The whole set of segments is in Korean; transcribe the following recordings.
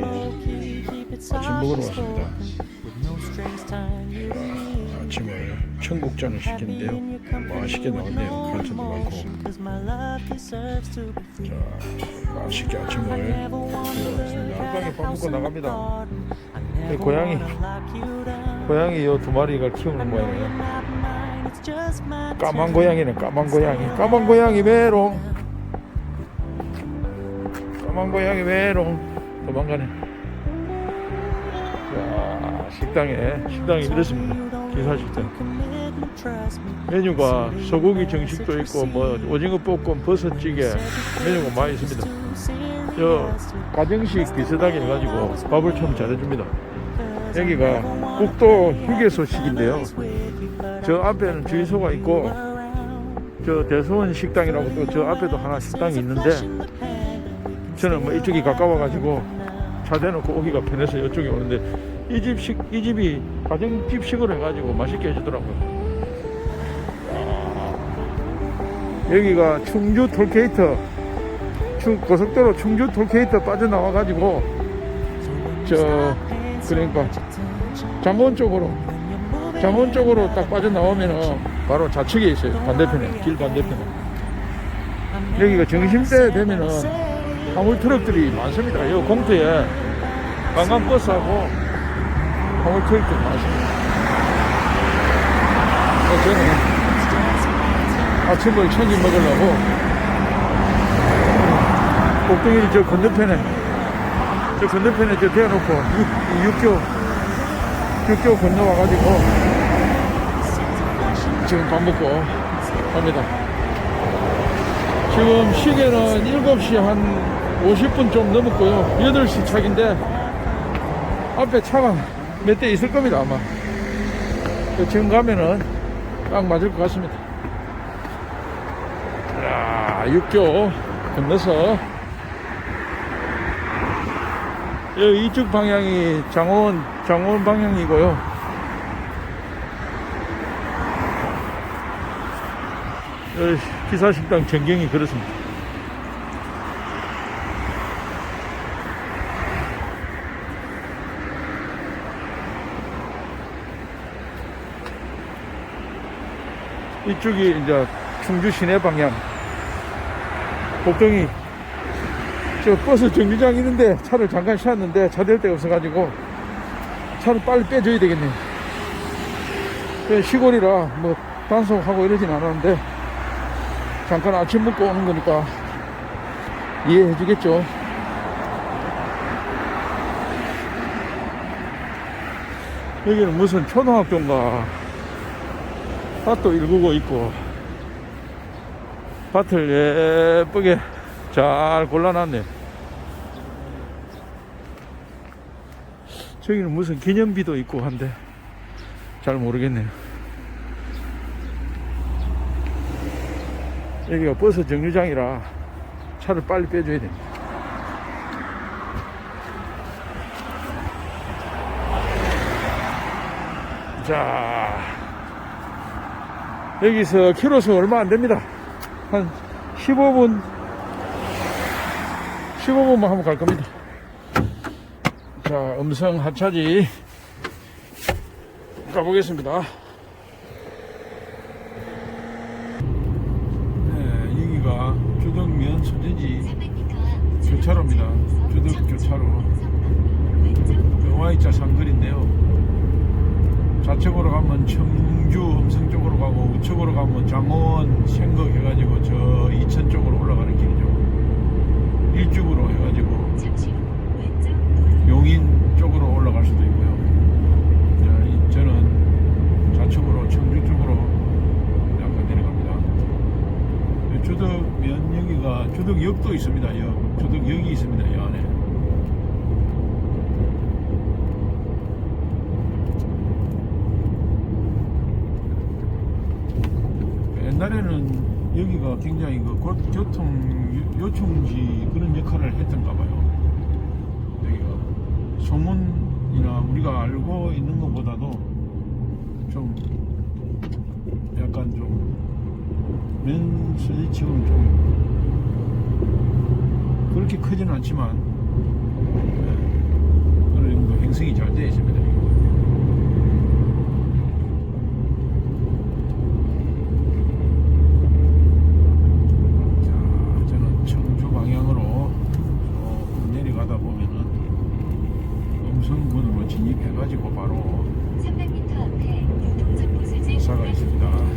국도 기사식당에 아침 먹으러 왔습니다. 자, 아침에 청국장을 시켰는데요. 맛있게 나왔네요. 반찬도 많고. 자, 맛있게 아침을 먹었습니다. 한방에 밥 먹고 나갑니다. 이 고양이, 고양이 요 두 마리가 키우는 모양이에요. 까만 고양이네, 까만 고양이. 까만 고양이 메롱. 까만 고양이 메롱. 도망가네. 자, 식당에, 식당이 이렇습니다. 기사 식당. 메뉴가 소고기 정식도 있고, 뭐, 오징어 볶음, 버섯찌개, 메뉴가 많이 있습니다. 저, 가정식 비슷하게 해가지고 밥을 참 잘해줍니다. 여기가 국도 휴게소식인데요. 저 앞에는 주유소가 있고, 저 대소원 식당이라고 또 저 앞에도 하나 식당이 있는데, 저는 뭐 이쪽이 가까워가지고 차 대놓고 오기가 편해서 이쪽에 오는데, 이 집식, 이 집이 가정집식으로 해가지고 맛있게 해주더라고요. 아, 여기가 충주 톨게이트, 충, 고속도로 충주 톨게이트 빠져나와가지고, 저, 그러니까 장원 쪽으로 장원 쪽으로 딱 빠져나오면은 바로 좌측에 있어요 반대편에 길 반대편에 여기가 점심때 되면은 화물 트럭들이 많습니다 이 공터에 관광버스하고 화물 트럭들이 많습니다 그래서 저는 아침을 챙겨 먹으려고 꼭대기 저 건너편에 저 건너편에 저 대놓고 육, 육교 육교 건너와가지고 지금 밥 먹고 갑니다. 지금 시계는 7시 한 50분 좀 넘었고요. 8시 차인데 앞에 차가 몇 대 있을 겁니다 아마. 지금 가면은 딱 맞을 것 같습니다. 자, 육교 건너서 여기 이쪽 방향이 장원, 장원 방향이고요. 기사식당 전경이 그렇습니다. 이쪽이 이제 충주 시내 방향. 복동이 저 버스 정류장 있는데 차를 잠깐 쉬었는데 차 댈 데가 없어가지고 차를 빨리 빼줘야 되겠네요. 그 시골이라 뭐 단속하고 이러진 않았는데 잠깐 아침 먹고 오는 거니까 이해해 주겠죠. 여기는 무슨 초등학교인가 밭도 일구고 있고 밭을 예쁘게 잘 골라놨네. 저기는 무슨 기념비도 있고 한데 잘 모르겠네요. 여기가 버스 정류장이라 차를 빨리 빼줘야 됩니다. 자, 여기서 키로수 얼마 안 됩니다. 한 15분 15분만 하면 갈 겁니다. 자, 음성 하차지 가보겠습니다. 네, 여기가 주덕면 소재지 교차로입니다. 주덕 교차로. Y자 상거리인데요. 좌측으로 가면 청주 음성 쪽으로 가고 우측으로 가면 장원 생거 해가지고 저 이천 쪽으로 올라가는 길이죠. 일쪽으로 해가지고 용인 쪽으로 올라갈 수도 있고요. 저는 좌측으로 청주 쪽으로 약간 내려갑니다. 이 주덕면 여기가 주덕역도 있습니다. 역 주덕역이 있습니다. 이 안에. 옛날에는 여기가 굉장히 그 고- 교통 요- 요충지 그런 역할을 했던가 봐요. 여기가 소문이나 우리가 알고 있는 것보다도 좀 약간 좀 면수지층은 좀 그렇게 크지는 않지만 진입해가지고 바로 300m 앞에 교통정보수지 공사가 있습니다.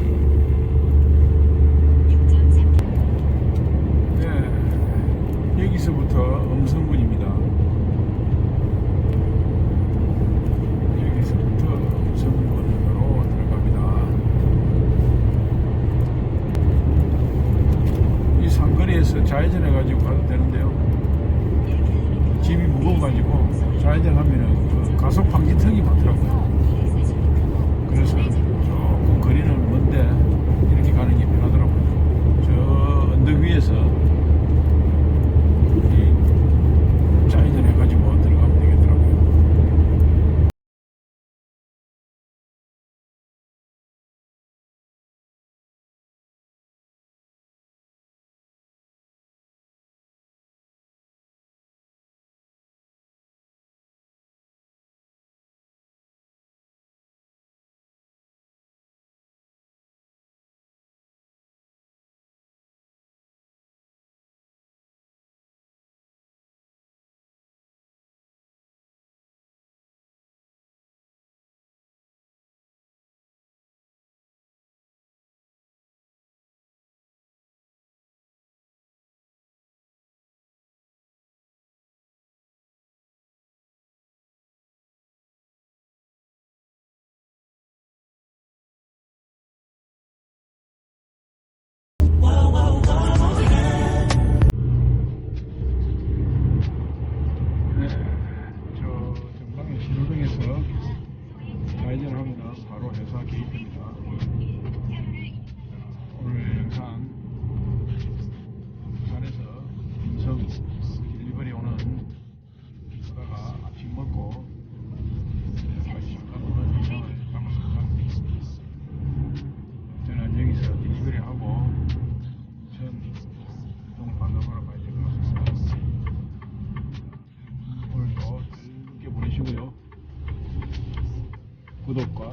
구독과